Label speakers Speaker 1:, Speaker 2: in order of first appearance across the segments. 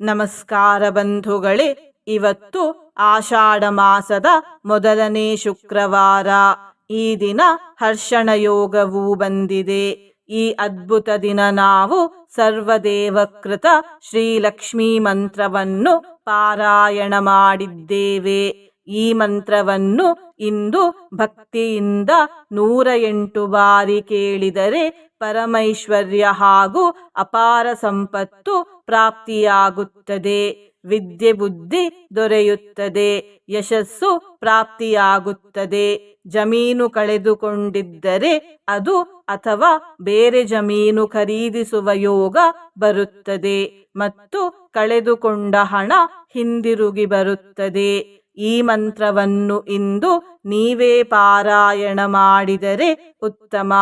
Speaker 1: ನಮಸ್ಕಾರ ಬಂಧುಗಳೇ, ಇವತ್ತು ಆಷಾಢ ಮಾಸದ ಮೊದಲನೇ ಶುಕ್ರವಾರ. ಈ ದಿನ ಹರ್ಷಣ ಯೋಗವೂ ಬಂದಿದೆ. ಈ ಅದ್ಭುತ ದಿನ ನಾವು ಸರ್ವದೇವಕೃತ ಶ್ರೀಲಕ್ಷ್ಮೀ ಮಂತ್ರವನ್ನು ಪಾರಾಯಣ ಮಾಡಿದ್ದೇವೆ. ಈ ಮಂತ್ರವನ್ನು ಇಂದು ಭಕ್ತಿಯಿಂದ ನೂರ ಎಂಟು ಬಾರಿ ಕೇಳಿದರೆ ಪರಮೈಶ್ವರ್ಯ ಹಾಗೂ ಅಪಾರ ಸಂಪತ್ತು ಪ್ರಾಪ್ತಿಯಾಗುತ್ತದೆ. ವಿದ್ಯೆ ಬುದ್ಧಿ ದೊರೆಯುತ್ತದೆ. ಯಶಸ್ಸು ಪ್ರಾಪ್ತಿಯಾಗುತ್ತದೆ. ಜಮೀನು ಕಳೆದುಕೊಂಡಿದ್ದರೆ ಅದು ಅಥವಾ ಬೇರೆ ಜಮೀನು ಖರೀದಿಸುವ ಯೋಗ ಬರುತ್ತದೆ ಮತ್ತು ಕಳೆದುಕೊಂಡ ಹಣ ಹಿಂದಿರುಗಿ ಬರುತ್ತದೆ. ಈ ಮಂತ್ರವನ್ನು ಇಂದು ನೀವೇ ಪಾರಾಯಣ ಮಾಡಿದರೆ ಉತ್ತಮ.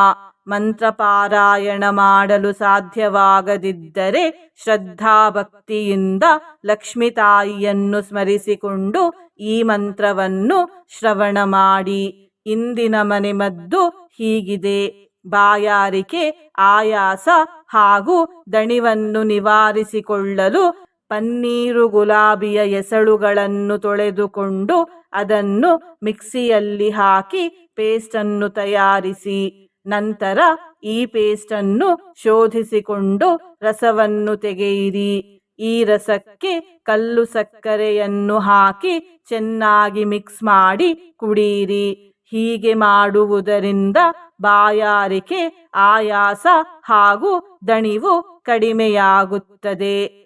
Speaker 1: ಮಂತ್ರ ಪಾರಾಯಣ ಮಾಡಲು ಸಾಧ್ಯವಾಗದಿದ್ದರೆ ಶ್ರದ್ಧಾಭಕ್ತಿಯಿಂದ ಲಕ್ಷ್ಮೀ ತಾಯಿಯನ್ನು ಸ್ಮರಿಸಿಕೊಂಡು ಈ ಮಂತ್ರವನ್ನು ಶ್ರವಣ ಮಾಡಿ. ಇಂದಿನ ಮನೆಮದ್ದು ಹೀಗಿದೆ. ಬಾಯಾರಿಕೆ, ಆಯಾಸ ಹಾಗೂ ದಣಿವನ್ನು ನಿವಾರಿಸಿಕೊಳ್ಳಲು ಪನ್ನೀರು ಗುಲಾಬಿಯ ಎಸಳುಗಳನ್ನು ತೊಳೆದುಕೊಂಡು ಅದನ್ನು ಮಿಕ್ಸಿಯಲ್ಲಿ ಹಾಕಿ ಪೇಸ್ಟನ್ನು ತಯಾರಿಸಿ. ನಂತರ ಈ ಪೇಸ್ಟನ್ನು ಶೋಧಿಸಿಕೊಂಡು ರಸವನ್ನು ತೆಗೆಯಿರಿ. ಈ ರಸಕ್ಕೆ ಕಲ್ಲು ಸಕ್ಕರೆಯನ್ನು ಹಾಕಿ ಚೆನ್ನಾಗಿ ಮಿಕ್ಸ್ ಮಾಡಿ ಕುಡಿಯಿರಿ ಹೀಗೆ ಮಾಡುವುದರಿಂದ ಬಾಯಾರಿಕೆ, ಆಯಾಸ ಹಾಗೂ ದಣಿವು ಕಡಿಮೆಯಾಗುತ್ತದೆ.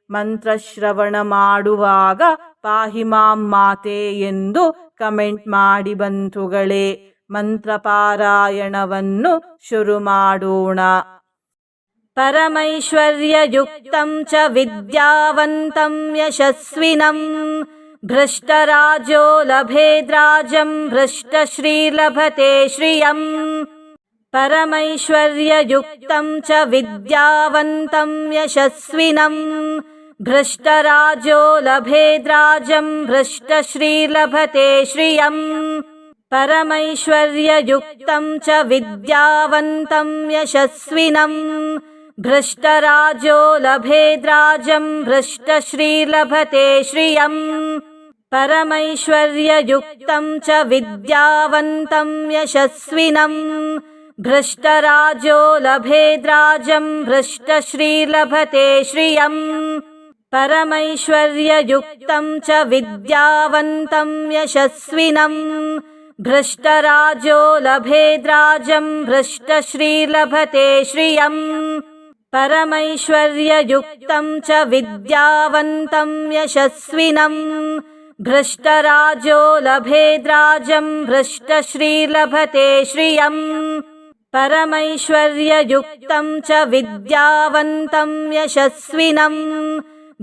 Speaker 1: ಮಂತ್ರಶ್ರವಣ ಮಾಡುವಾಗ ಪಾಹಿಮಾಂ ಮಾತೆ ಎಂದು ಕಮೆಂಟ್ ಮಾಡಿ ಬಂಧುಗಳೇ ಮಂತ್ರಪಾರಾಯಣವನ್ನು ಶುರು ಮಾಡೋಣ परमैश्वर्ययुक्तं च विद्यावन्तं यशस्विनं भ्रष्टराजो लभेद्राजं भ्रष्टश्रीलभते श्रियम् परमैश्वर्ययुक्तं च विद्यावन्तं यशस्विनं भ्रष्टराजो लभेद्राजं भ्रष्टश्रीलभते श्रियम् परमैश्वर्ययुक्तं च विद्यावन्तं यशस्विनम् भ्रष्टराजो लभेद्राजं भ्रष्टश्रीलभते श्रियम् परमैश्वर्ययुक्तं च विद्यावन्तं यशस्विनम् भ्रष्टराजो लभेद्राजं भ्रष्टश्रीलभते श्रियम् परमैश्वर्ययुक्तं च विद्यावन्तं यशस्विनम् भ्रष्टराजो लभेद्राजं भ्रष्टश्रीलभते श्रियम् परमैश्वर्ययुक्तं च विद्यावन्तं यशस्विनं। भ्रष्टराजो लभेद्राजं भ्रष्टश्रीलभते श्रियम् परमैश्वर्ययुक्तं च विद्यावन्तं यशस्विनं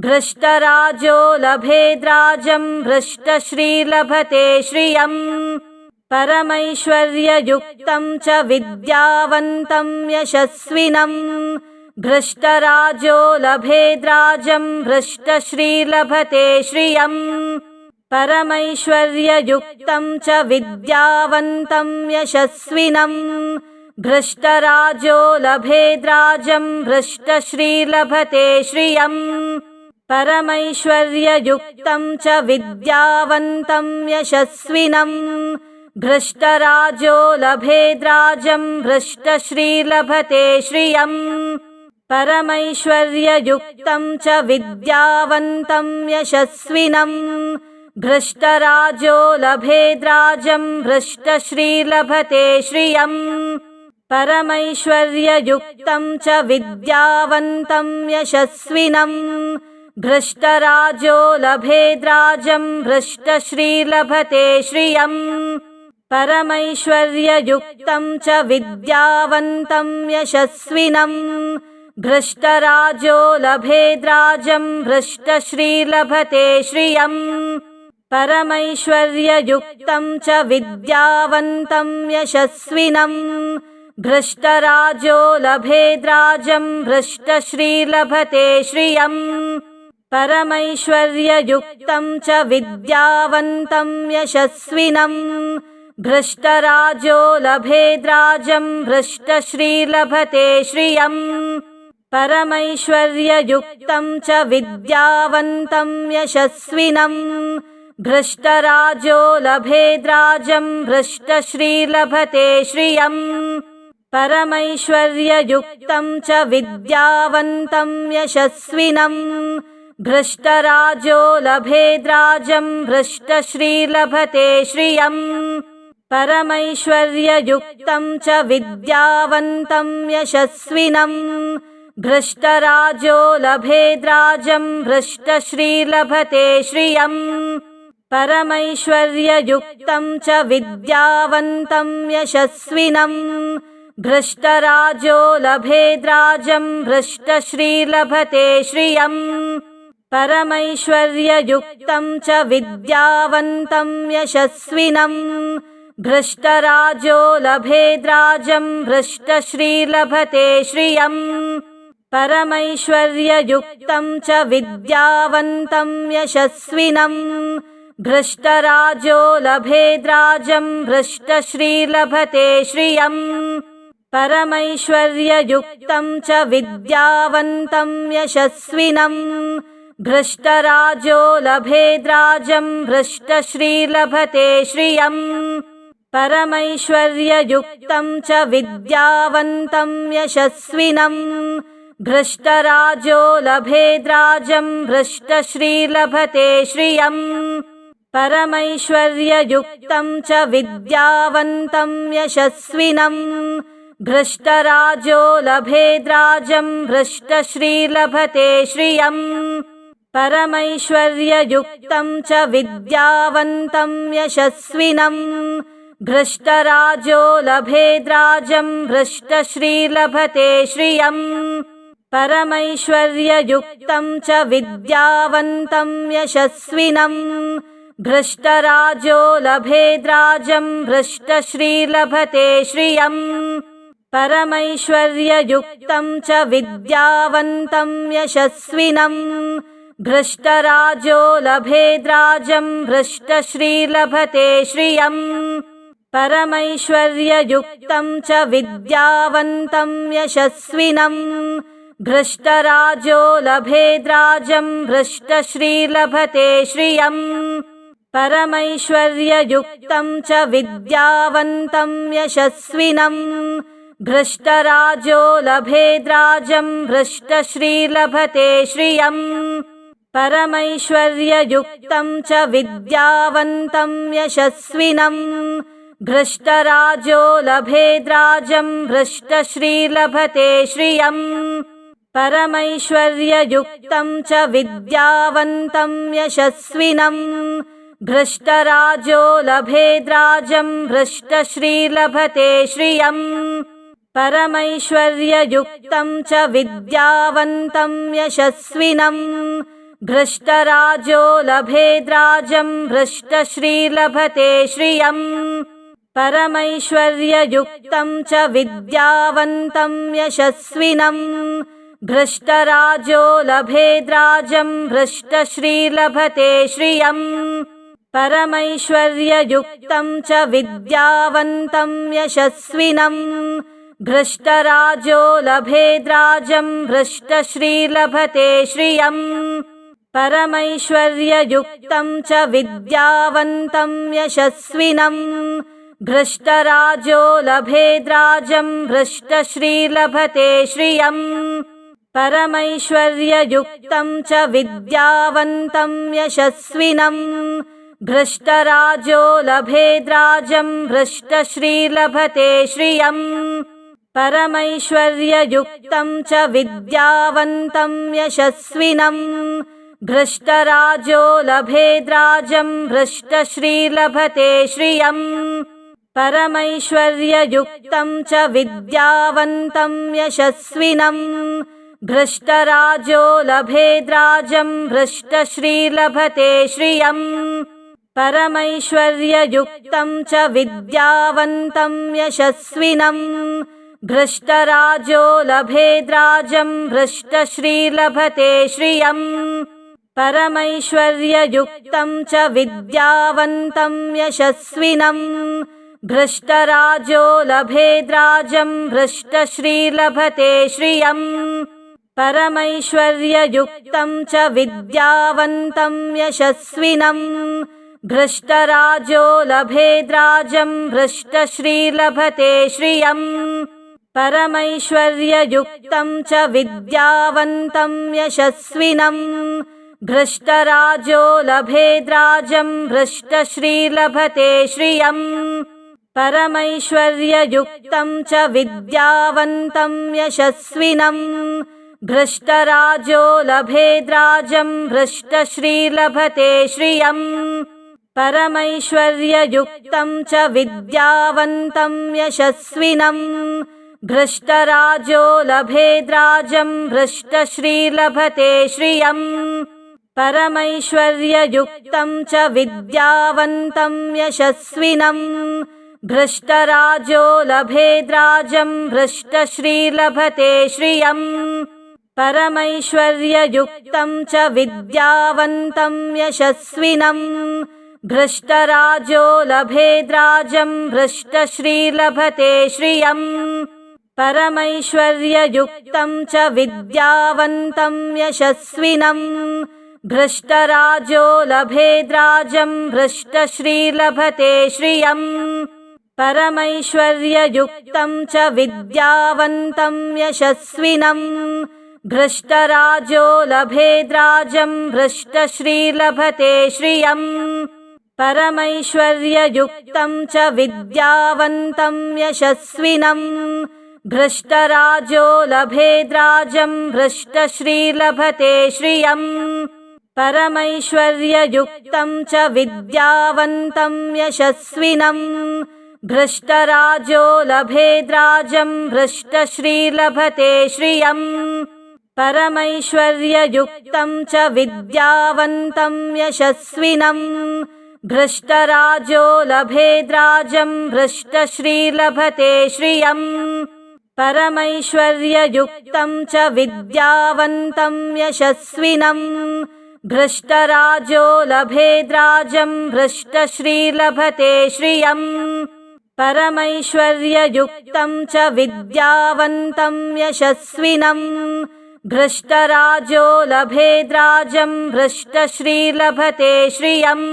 Speaker 1: भ्रष्टराजो लभेद्राजं भ्रष्टश्रीलभते श्रियम् परमैश्वर्ययुक्तं च विद्यावन्तं यशस्विनम् भ्रष्टराजो लभेद्राजं भ्रष्टश्रीलभते श्रियम् परमैश्वर्ययुक्तं च विद्यावन्तं यशस्विनं भ्रष्टराजो लभेद्राजं भ्रष्टश्रीलभते श्रियम् परमैश्वर्ययुक्तं च विद्यावन्तं यशस्विनं। भ्रष्टराजो लभेद्राजं भ्रष्टश्रीलभते श्रियम् परमैश्वर्ययुक्तं च विद्यावन्तं यशस्विनं। भ्रष्टराजो लभेद्राजं भ्रष्टश्रीलभते श्रियम् परमैश्वर्ययुक्तं च विद्यावन्तं यशस्विनं भ्रष्टराजो लभेद्राजं भ्रष्टश्रीलभते श्रियम् परमैश्वर्ययुक्तं च विद्यावन्तं यशस्विनम् भ्रष्टराजो लभेद्राजं भ्रष्टश्रीलभते श्रियम् परमैश्वर्ययुक्तं च विद्यावन्तं यशस्विनम् भ्रष्टराजो लभेद्राजं भ्रष्टश्रीलभते श्रियम् परमैश्वर्ययुक्तं च विद्यावन्तं यशस्विनम् भ्रष्टराजो लभेद्राजं भ्रष्टश्रीलभते श्रियम् परमैश्वर्ययुक्तं च विद्यावन्तं यशस्विनम् भ्रष्टराजो लभेद्राजं भ्रष्टश्रीलभते श्रियम् परमैश्वर्ययुक्तं च विद्यावन्तं यशस्विनम् भ्रष्टराजो लभेद्राजं भ्रष्टश्रीलभते श्रियम् परमैश्वर्ययुक्तं च विद्यावन्तं यशस्विनम् भ्रष्टराजो लभेद्राजं भ्रष्टश्रीलभते श्रियम् परमैश्वर्ययुक्तं च विद्यावन्तं यशस्विनम् भ्रष्टराजो लभेद्राजं भ्रष्टश्रीलभते श्रियम् परमैश्वर्ययुक्तं च विद्यावन्तं यशस्विनम् भ्रष्टराजो लभेद्राजं भ्रष्टश्रीलभते श्रियम् परमैश्वर्ययुक्तं च विद्यावन्तं यशस्विनम् भ्रष्टराजो लभेद्राजं भ्रष्टश्रीलभते श्रियम् परमैश्वर्ययुक्तं च विद्यावन्तं यशस्विनम् भ्रष्टराजो लभेद्राजं भ्रष्टश्रीलभते श्रियम्। परमैश्वर्ययुक्तं च विद्यावन्तं यशस्विनम्। भ्रष्टराजो लभेद्राजं भ्रष्टश्रीलभते श्रियम्। परमैश्वर्ययुक्तं च विद्यावन्तं यशस्विनम्। भ्रष्टराजो लभेद्राजं भ्रष्टश्रीलभते श्रियम् परमैश्वर्ययुक्तं च विद्यावन्तं यशस्विनम् भ्रष्टराजो लभेद्राजं भ्रष्टश्रीलभते श्रियम् परमैश्वर्ययुक्तं च विद्यावन्तं यशस्विनम् भ्रष्टराजो लभेद्राजं भ्रष्टश्रीलभते श्रियम् परमैश्वर्ययुक्तं च विद्यावन्तं यशस्विनम् भ्रष्टराजो लभेद्राजं भ्रष्टश्रीलभते श्रियम्। परमैश्वर्ययुक्तं च विद्यावन्तं यशस्विनम्। भ्रष्टराजो लभेद्राजं भ्रष्टश्रीलभते श्रियम्। परमैश्वर्ययुक्तं च विद्यावन्तं यशस्विनम्। भ्रष्टराजो लभेद्राजं भ्रष्टश्रीलभते श्रियम् परमैश्वर्ययुक्तं च विद्यावन्तं यशस्विनम् भ्रष्टराजो लभेद्राजं भ्रष्टश्रीलभते श्रियम् परमैश्वर्ययुक्तं च विद्यावन्तं यशस्विनम् भ्रष्टराजो लभेद्राजं भ्रष्टश्रीलभते श्रियम् परमैश्वर्ययुक्तं च विद्यावन्तं यशस्विनम् भ्रष्टराजो लभेद्राजं भ्रष्टश्रीलभते श्रियम् परमैश्वर्ययुक्तं च विद्यावन्तं यशस्विनम् भ्रष्टराजो लभेद्राजं भ्रष्टश्रीलभते श्रियम् परमैश्वर्ययुक्तं च विद्यावन्तं यशस्विनम् भ्रष्टराजो लभेद्राजं भ्रष्टश्रीलभते श्रियम् परमैश्वर्ययुक्तं च विद्यावन्तं यशस्विनम् भ्रष्टराजो लभेद्राजं भ्रष्टश्रीलभते श्रियम् परमैश्वर्ययुक्तं च विद्यावन्तं यशस्विनम् भ्रष्टराजो लभेद्राजं भ्रष्टश्रीलभते श्रियम् परमैश्वर्ययुक्तं च विद्यावन्तं यशस्विनम् भ्रष्टराजो लभेद्राजं भ्रष्टश्रीलभते श्रियम् परमैश्वर्ययुक्तं च विद्यावन्तं यशस्विनम् भ्रष्टराजो लभेद्राजम् भ्रष्टश्रीलभते श्रियम् परमैश्वर्ययुक्तं च विद्यावन्तं यशस्विनम् भ्रष्टराजो लभेद्राजम् भ्रष्टश्रीलभते श्रियम् परमैश्वर्ययुक्तं च विद्यावन्तं यशस्विनम् भ्रष्टराजो लभेद्राजम् भ्रष्टश्रीलभते श्रियम् परमैश्वर्ययुक्तं च विद्यावन्तं यशस्विनम् भ्रष्टराजो लभेद्राजम् भ्रष्टश्रीलभते श्रियम् परमैश्वर्ययुक्तं च विद्यावन्तं यशस्विनम् भ्रष्टराजो लभेद्राजम् भ्रष्टश्रीलभते श्रियम् परमैश्वर्ययुक्तं च विद्यावन्तं यशस्विनम् भ्रष्टराजो लभेद्राजम् भ्रष्टश्रीलभते श्रियम् परमैश्वर्ययुक्तं च विद्यावन्तं यशस्विनम् भ्रष्टराजो लभेद्राजम् भ्रष्टश्रीलभते श्रियम् परमैश्वर्ययुक्तं च विद्यावन्तं यशस्विनम् भ्रष्टराजो लभेद्राजम् भ्रष्टश्रीलभते श्रियम् परमैश्वर्ययुक्तं च विद्यावन्तं यशस्विनम् भ्रष्टराजो लभेद्राजम् भ्रष्टश्रीलभते श्रियम् परमैश्वर्ययुक्तं च विद्यावन्तं यशस्विनम् भ्रष्टराजो लभेद्राजम् भ्रष्टश्रीलभते श्रियम् परमैश्वर्ययुक्तं च विद्यावन्तं यशस्विनम् भ्रष्टराजो लभेद्राजम् भ्रष्टश्रीलभते श्रियम् परमैश्वर्ययुक्तं च विद्यावन्तं यशस्विनम् भ्रष्टराजो लभेद्राजम् भ्रष्टश्रीलभते श्रियम् परमैश्वर्ययुक्तं च विद्यावन्तं यशस्विनम् भ्रष्टराजो लभेद्राजम् भ्रष्टश्रीलभते श्रियम् परमैश्वर्ययुक्तं च विद्यावन्तं यशस्विनम् भ्रष्टराजो लभेद्राजम् भ्रष्टश्रीलभते श्रियम् परमैश्वर्ययुक्तं च विद्यावन्तं यशस्विनम् भ्रष्टराजो लभेद्राजम् भ्रष्टश्रीलभते श्रियम् परमैश्वर्ययुक्तं च विद्यावन्तं यशस्विनम् भ्रष्टराजो लभेद्राजम् भ्रष्टश्रीलभते श्रियम्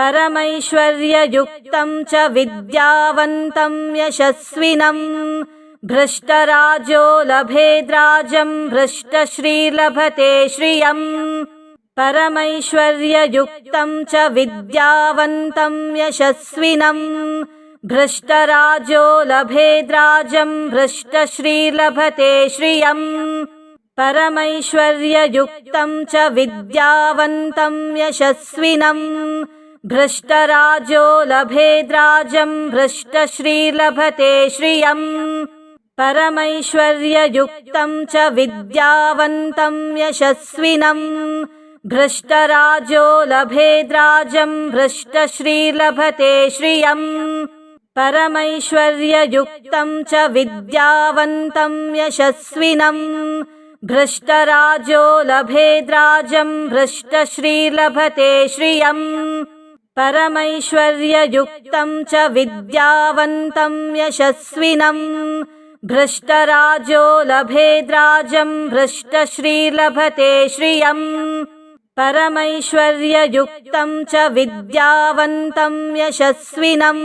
Speaker 1: परमैश्वर्ययुक्तं च विद्यावन्तं यशस्विनम् भ्रष्टराजो लभेद्राजम् भ्रष्टश्रीलभते श्रियम् परमैश्वर्ययुक्तं च विद्यावन्तं यशस्विनम् भ्रष्टराजो लभेद्राजम् भ्रष्टश्रीलभते श्रियम् परमैश्वर्ययुक्तं च विद्यावन्तं यशस्विनम् भ्रष्टराजो लभेद्राजम् भ्रष्टश्रीलभते श्रियम् परमैश्वर्ययुक्तं च विद्यावन्तं यशस्विनम् भ्रष्टराजो लभेद्राजम् भ्रष्टश्रीलभते श्रियम् परमैश्वर्ययुक्तं च विद्यावन्तं यशस्विनम् भ्रष्टराजो लभेद्राजम् भ्रष्टश्रीलभते श्रियम् परमैश्वर्ययुक्तं च विद्यावन्तं यशस्विनम् भ्रष्टराजो लभेद्राजम् भ्रष्टश्रीलभते श्रियम् परमैश्वर्ययुक्तं च विद्यावन्तं यशस्विनम्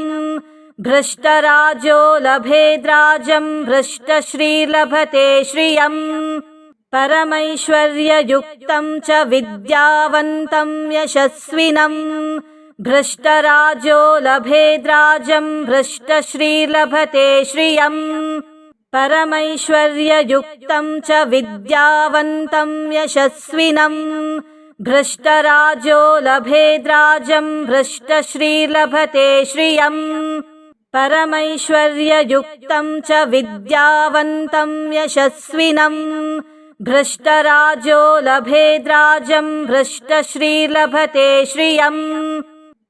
Speaker 1: भ्रष्टराजो लभेद्राजम् भ्रष्टश्रीलभते श्रियम् परमैश्वर्ययुक्तं च विद्यावन्तं यशस्विनम् भ्रष्टराजो लभेद्राजम् भ्रष्टश्रीलभते श्रियम् परमैश्वर्ययुक्तं च विद्यावन्तं यशस्विनम् भ्रष्टराजो लभेद्राजम् भ्रष्टश्रीलभते श्रियम् परमैश्वर्ययुक्तं च विद्यावन्तं यशस्विनम् भ्रष्टराजो लभेद्राजं भ्रष्टश्रीलभते श्रियम्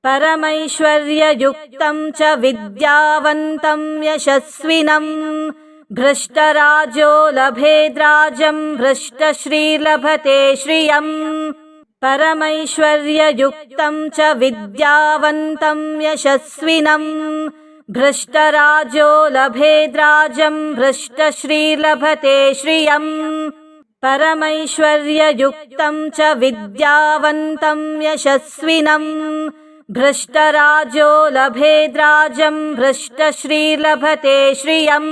Speaker 1: परमैश्वर्ययुक्तं च विद्यावन्तं यशस्विनम् भ्रष्टराजो लभेद्राजं भ्रष्टश्रीलभते श्रियम् परमैश्वर्ययुक्तं च विद्यावन्तं यशस्विनम् भ्रष्टराजो लभेद्राजं भ्रष्टश्रीलभते श्रियम् परमैश्वर्ययुक्तं च विद्यावन्तं यशस्विनम् भ्रष्टराजो लभेद्राजं भ्रष्टश्रीलभते श्रियम्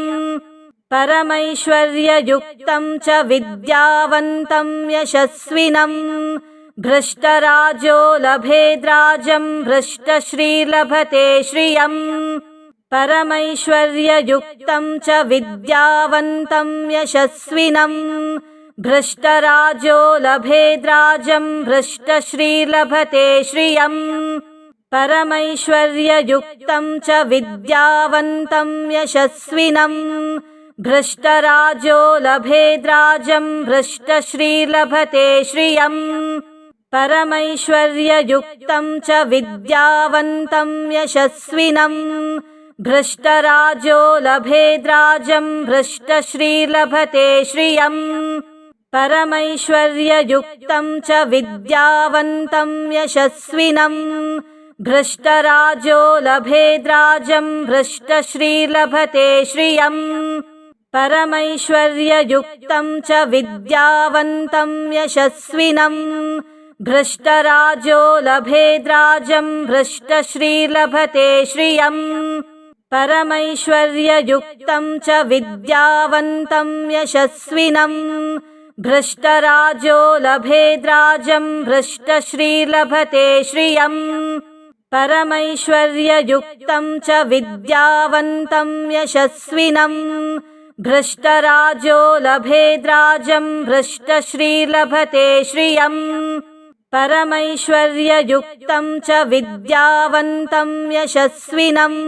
Speaker 1: परमैश्वर्ययुक्तं च विद्यावन्तं यशस्विनम् भ्रष्टराजो लभेद्राजं भ्रष्टश्रीलभते श्रियम् परमैश्वर्ययुक्तं च विद्यावन्तं यशस्विनम् भ्रष्टराजो लभेद्राजं भ्रष्टश्रीलभते श्रियम् परमैश्वर्ययुक्तं च विद्यावन्तं यशस्विनम् भ्रष्टराजो लभेद्राजं भ्रष्टश्रीलभते श्रियम् परमैश्वर्ययुक्तं च विद्यावन्तं यशस्विनम् भ्रष्टराजो लभेद्राजं भ्रष्टश्रीलभते श्रियम् परमैश्वर्ययुक्तं च विद्यावन्तं यशस्विनम् भ्रष्टराजो लभेद्राजं भ्रष्टश्रीलभते श्रियम् परमैश्वर्ययुक्तं च विद्यावन्तं यशस्विनम् भ्रष्टराजो लभेद्राजं भ्रष्टश्रीलभते श्रियम् परमैश्वर्ययुक्तं च विद्यावन्तं यशस्विनम् भ्रष्टराजो लभेद्राजं भ्रष्टश्रीलभते श्रियम् परमैश्वर्ययुक्तं च विद्यावन्तं यशस्विनम् भ्रष्टराजो लभेद्राजं भ्रष्टश्रीलभते श्रियम् परमैश्वर्ययुक्तं च विद्यावन्तं यशस्विनम्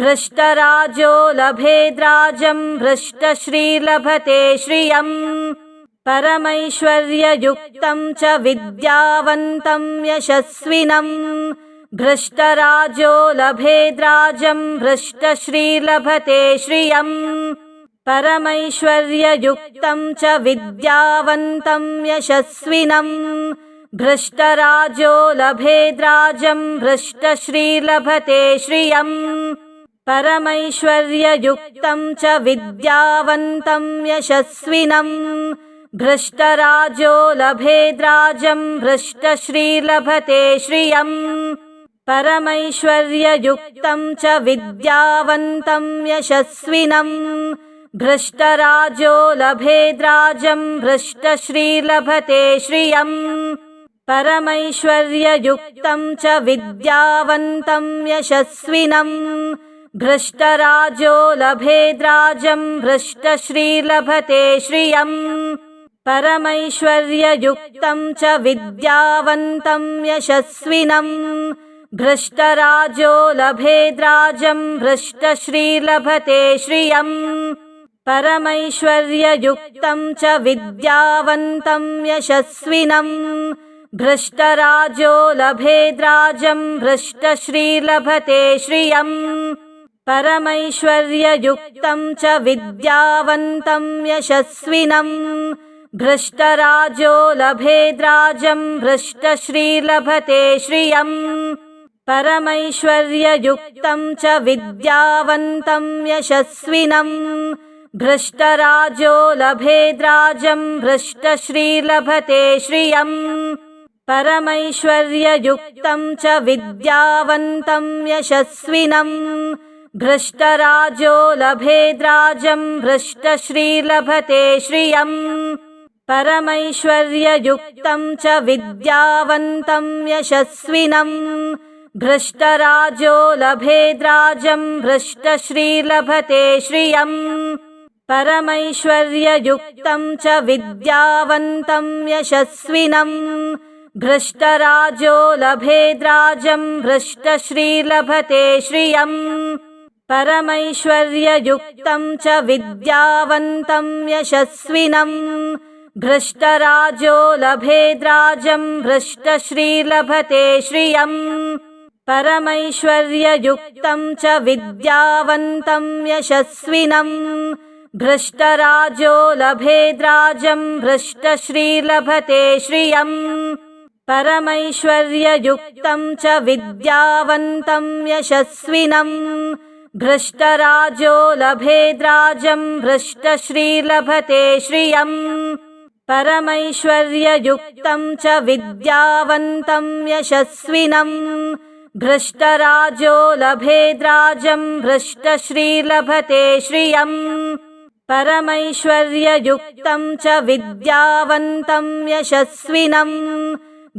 Speaker 1: भ्रष्टराजो लभेद्राजं भ्रष्टश्रीलभते श्रियम् परमैश्वर्ययुक्तं च विद्यावन्तं यशस्विनम् भ्रष्टराजो लभेद्राजं भ्रष्टश्रीलभते श्रियम् परमैश्वर्ययुक्तं च विद्यावन्तं यशस्विनम् भ्रष्टराजो लभेद्राजं भ्रष्टश्रीलभते श्रियम् परमैश्वर्ययुक्तं च विद्यावन्तं यशस्विनम् भ्रष्टराजो लभेद्राजं भ्रष्टश्रीलभते श्रियम् परमैश्वर्ययुक्तं च विद्यावन्तं यशस्विनम् भ्रष्टराजो लभेद्राजं भ्रष्टश्रीलभते श्रियम् परमैश्वर्ययुक्तं च विद्यावन्तं यशस्विनम् भ्रष्टराजो लभेद्राजं भ्रष्टश्रीलभते श्रियम् परमैश्वर्ययुक्तं च विद्यावन्तं यशस्विनम् भ्रष्टराजो लभेद्राजं भ्रष्टश्रीलभते श्रियम् परमैश्वर्ययुक्तं च विद्यावन्तं यशस्विनम् भ्रष्टराजो लभेद्राजं भ्रष्टश्रीलभते श्रियम् परमैश्वर्ययुक्तं च विद्यावन्तं यशस्विनम् भ्रष्टराजो लभेद्राजं भ्रष्टश्रीलभते श्रियम् परमैश्वर्ययुक्तं च विद्यावन्तं यशस्विनम् भ्रष्टराजो लभेद्राजं भ्रष्टश्रीलभते श्रियम् परमैश्वर्ययुक्तं च विद्यावन्तं यशस्विनम् भ्रष्टराजो लभेद्राजं भ्रष्टश्रीलभते श्रियम् परमैश्वर्ययुक्तं च विद्यावन्तं यशस्विनम् भ्रष्टराजो लभेद्राजं भ्रष्टश्रीलभते श्रियम् परमैश्वर्ययुक्तं च विद्यावन्तं यशस्विनम् भ्रष्टराजो लभेद्राजं भ्रष्टश्रीलभते श्रियम् परमैश्वर्ययुक्तं च विद्यावन्तं यशस्विनम्
Speaker 2: भ्रष्टराजो लभेद्राजम् भ्रष्टश्रीलभते श्रियम् परमैश्वर्ययुक्तम् च विद्यावन्तम् यशस्विनम् भ्रष्टराजो लभेद्राजम् भ्रष्टश्रीलभते श्रियम् परमैश्वर्ययुक्तम् च विद्यावन्तम् यशस्विनम् भ्रष्टराजो लभेद्राजम् भ्रष्टश्रीलभते श्रियम् परमैश्वर्ययुक्तम् च विद्यावन्तम् यशस्विनम् भ्रष्टराजो लभेद्राजम् भ्रष्टश्रीलभते श्रियम् परमैश्वर्ययुक्तम् च विद्यावन्तम् यशस्विनम्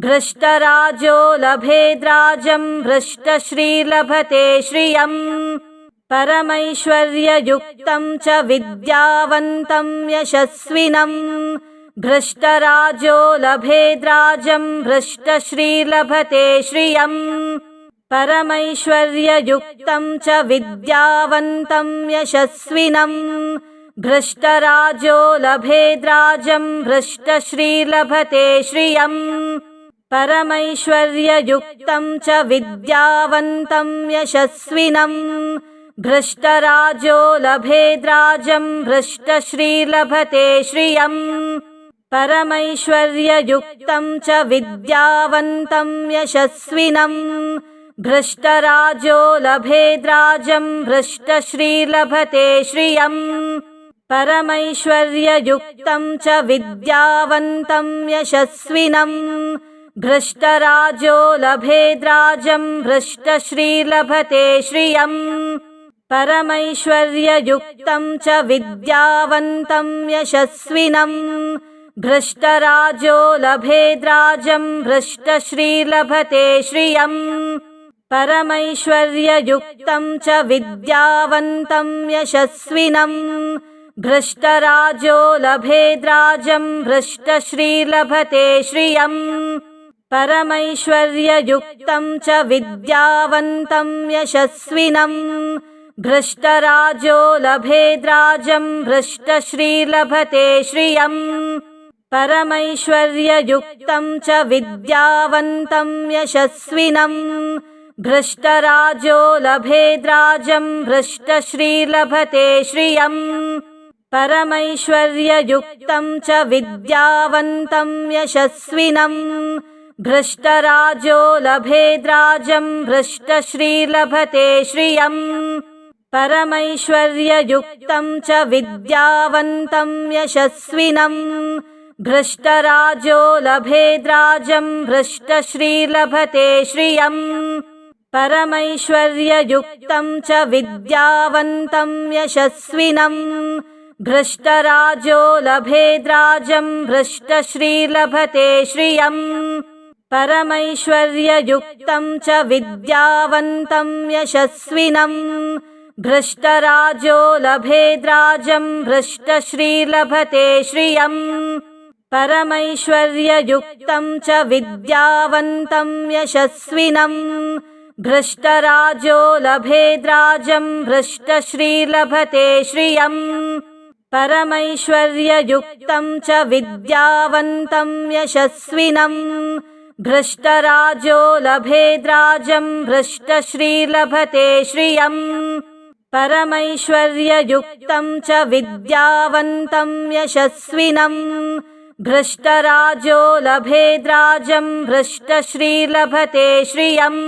Speaker 2: भ्रष्टराजो लभेद्राजम् भ्रष्टश्रीलभते श्रियम् परमैश्वर्ययुक्तम् च विद्यावन्तम् यशस्विनम् भ्रष्टराजो लभेद्राजम् भ्रष्टश्रीलभते श्रियम् परमैश्वर्ययुक्तम् च विद्यावन्तम् यशस्विनम् भ्रष्टराजो लभेद्राजम् भ्रष्टश्रीलभते श्रियम् परमैश्वर्ययुक्तम् च विद्यावन्तम् यशस्विनम् भ्रष्टराजो लभेद्राजम् भ्रष्टश्रीलभते श्रियम् परमैश्वर्ययुक्तम् च विद्यावन्तम् यशस्विनम् भ्रष्टराजो लभेद्राजम् भ्रष्टश्रीलभते श्रियम् परमैश्वर्ययुक्तम् च विद्यावन्तम् यशस्विनम् भ्रष्टराजो लभेद्राजम् भ्रष्टश्रीलभते श्रियम् परमैश्वर्ययुक्तम् च विद्यावन्तम् यशस्विनम् भ्रष्टराजो लभेद्राजम् भ्रष्टश्रीलभते श्रियम् परमैश्वर्ययुक्तम् च विद्यावन्तम् यशस्विनम् भ्रष्टराजो लभेद्राजम् भ्रष्टश्रीलभते श्रियम् परमैश्वर्ययुक्तम् च विद्यावन्तम् यशस्विनम् भ्रष्टराजो लभेद्राजम् भ्रष्टश्रीलभते श्रियम् परमैश्वर्ययुक्तम् च विद्यावन्तम् यशस्विनम् भ्रष्टराजो लभेद्राजम् भ्रष्टश्रीलभते श्रियम् परमैश्वर्ययुक्तम् च विद्यावन्तम् यशस्विनम् भ्रष्टराजो लभेद्राजम् भ्रष्टश्रीलभते श्रियम् परमैश्वर्ययुक्तम् च विद्यावन्तम् यशस्विनम् भ्रष्टराजो लभेद्राजम् भ्रष्टश्रीलभते श्रियम् परमैश्वर्ययुक्तम् च विद्यावन्तम् यशस्विनम् भ्रष्टराजो लभेद्राजम् भ्रष्टश्रीलभते श्रियम् परमैश्वर्ययुक्तम् च विद्यावन्तम् यशस्विनम् भ्रष्टराजो लभेद्राजम् भ्रष्टश्रीलभते श्रियम् परमैश्वर्ययुक्तम् च विद्यावन्तम् यशस्विनम् भ्रष्टराजो लभेद्राजम् भ्रष्टश्रीलभते श्रियम् परमैश्वर्ययुक्तम् च विद्यावन्तम् यशस्विनम् भ्रष्टराजो लभेद्राजम् भ्रष्टश्रीलभते श्रियम् परमैश्वर्ययुक्तम् च विद्यावन्तम् यशस्विनम् भ्रष्टराजो लभेद्राजम् भ्रष्टश्रीलभते श्रियम्